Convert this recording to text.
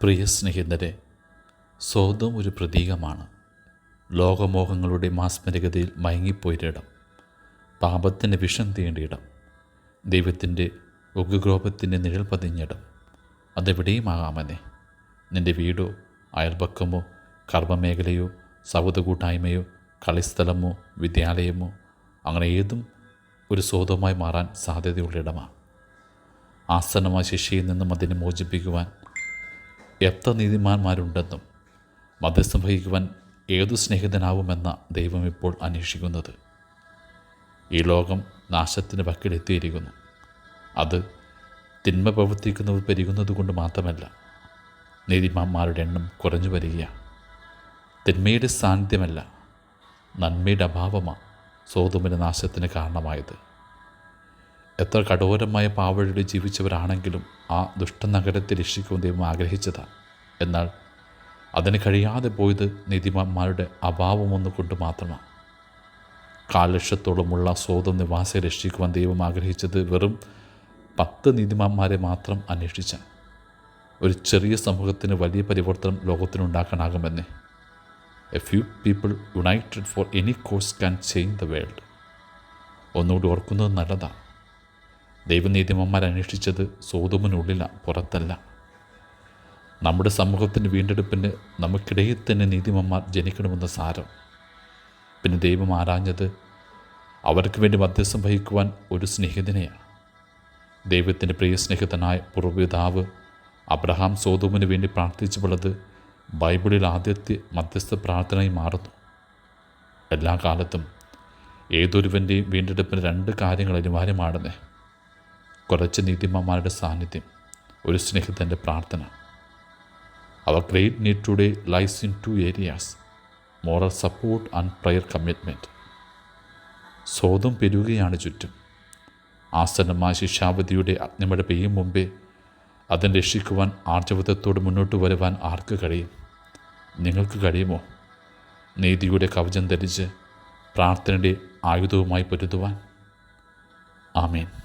പ്രിയ സ്നേഹിതരെ സ്വതം ഒരു പ്രതീകമാണ്. ലോകമോഹങ്ങളുടെ മാസ്മരികതയിൽ മയങ്ങിപ്പോയൊരിടം പാപത്തിന്റെ വിഷം തീണ്ടിയിടം ദൈവത്തിന്റെ ഉഗ്രകോപത്തിന്റെ നിഴൽ പതിഞ്ഞിടം അതെവിടെയും ആകാമെന്നേ നിന്റെ വീടോ അയൽപക്കമോ കർമ്മമേഖലയോ സൗഹൃദ കൂട്ടായ്മയോ കളിസ്ഥലമോ വിദ്യാലയമോ അങ്ങനെ ഏതും ഒരു സ്വതമായി മാറാൻ സാധ്യതയുള്ള ഇടമാണ് ആസന്നമായ ശിക്ഷയിൽ നിന്നും അതിനെ മോചിപ്പിക്കുവാൻ എത്ര നീതിമാന്മാരുണ്ടെന്നും മധ്യസ്ഥം വഹിക്കുവാൻ ഏതു സ്നേഹിതനാവുമെന്ന ദൈവം ഇപ്പോൾ അന്വേഷിക്കുന്നത്. ഈ ലോകം നാശത്തിന് വക്കിലെത്തിയിരിക്കുന്നു. അത് തിന്മ പ്രവർത്തിക്കുന്നവർ പെരുകുന്നത് കൊണ്ട് മാത്രമല്ല നീതിമാന്മാരുടെ എണ്ണം കുറഞ്ഞു വരികയാണ്. തിന്മയുടെ സാന്നിധ്യമല്ല നന്മയുടെ അഭാവമാണ് സോതുമിന്റെ നാശത്തിന് കാരണമായത്. എത്ര കഠോരമായ പാവഴിയിൽ ജീവിച്ചവരാണെങ്കിലും ആ ദുഷ്ടനഗരത്തെ രക്ഷിക്കുവാൻ ദൈവം ആഗ്രഹിച്ചതാണ് എന്നാൽ അതിന് കഴിയാതെ പോയത് നീതിമാന്മാരുടെ അഭാവമൊന്നു കൊണ്ട് മാത്രമാണ് കാലക്ഷത്തോളമുള്ള സ്വതം നിവാസിയെ രക്ഷിക്കുവാൻ ദൈവം ആഗ്രഹിച്ചത് വെറും പത്ത് നീതിമാന്മാരെ മാത്രം അന്വേഷിച്ച. ഒരു ചെറിയ സമൂഹത്തിന് വലിയ പരിവർത്തനം ലോകത്തിനുണ്ടാക്കാനാകുമെന്നേ. A few people united for any course can change the world ഒന്നുകൂടി ഓർക്കുന്നത് നല്ലതാണ് ദൈവനീതിമന്മാർ അന്വേഷിച്ചത് സോതമിനുള്ളില പുറത്തല്ല. നമ്മുടെ സമൂഹത്തിന്റെ വീണ്ടെടുപ്പിന് നമുക്കിടയിൽ തന്നെ നീതിമന്മാർ ജനിക്കണമെന്ന സാരം. പിന്നെ ദൈവം ആരാഞ്ഞത്? അവർക്ക് വേണ്ടി മധ്യസ്ഥം വഹിക്കുവാൻ ഒരു സ്നേഹിതനെയാണ്. ദൈവത്തിന്റെ പ്രിയ സ്നേഹിതനായ പൂർവപിതാവ് അബ്രഹാം സോതോമിന് വേണ്ടി പ്രാർത്ഥിച്ചുള്ളത് ബൈബിളിൽ ആദ്യത്തെ മധ്യസ്ഥ പ്രാർത്ഥനയായി മാറുന്നു. എല്ലാ കാലത്തും ഏതൊരുവന്റെയും വീണ്ടെടുപ്പിന് രണ്ട് കാര്യങ്ങൾ അനിവാര്യമാണെന്നേ. കുറച്ച് നീതിമാന്മാരുടെ സാന്നിധ്യം ഒരു സ്നേഹിതന്റെ പ്രാർത്ഥന. Our great need today lies in two areas moral support and prayer commitment സ്വതം പെരുകയാണ് ചുറ്റും. ആസന്നമായ ശിക്ഷാവധിയുടെ അഗ്നിമഴ പെയ്യും മുമ്പേ അതിനെ രക്ഷിക്കുവാൻ ആർജവത്വത്തോട് മുന്നോട്ട് വരുവാൻ ആർക്ക് കഴിയും? നിങ്ങൾക്ക് കഴിയുമോ? നീതിയുടെ കവചം ധരിച്ച് പ്രാർത്ഥനയുടെ ആയുധവുമായി പൊരുതുവാൻ. ആമേൻ.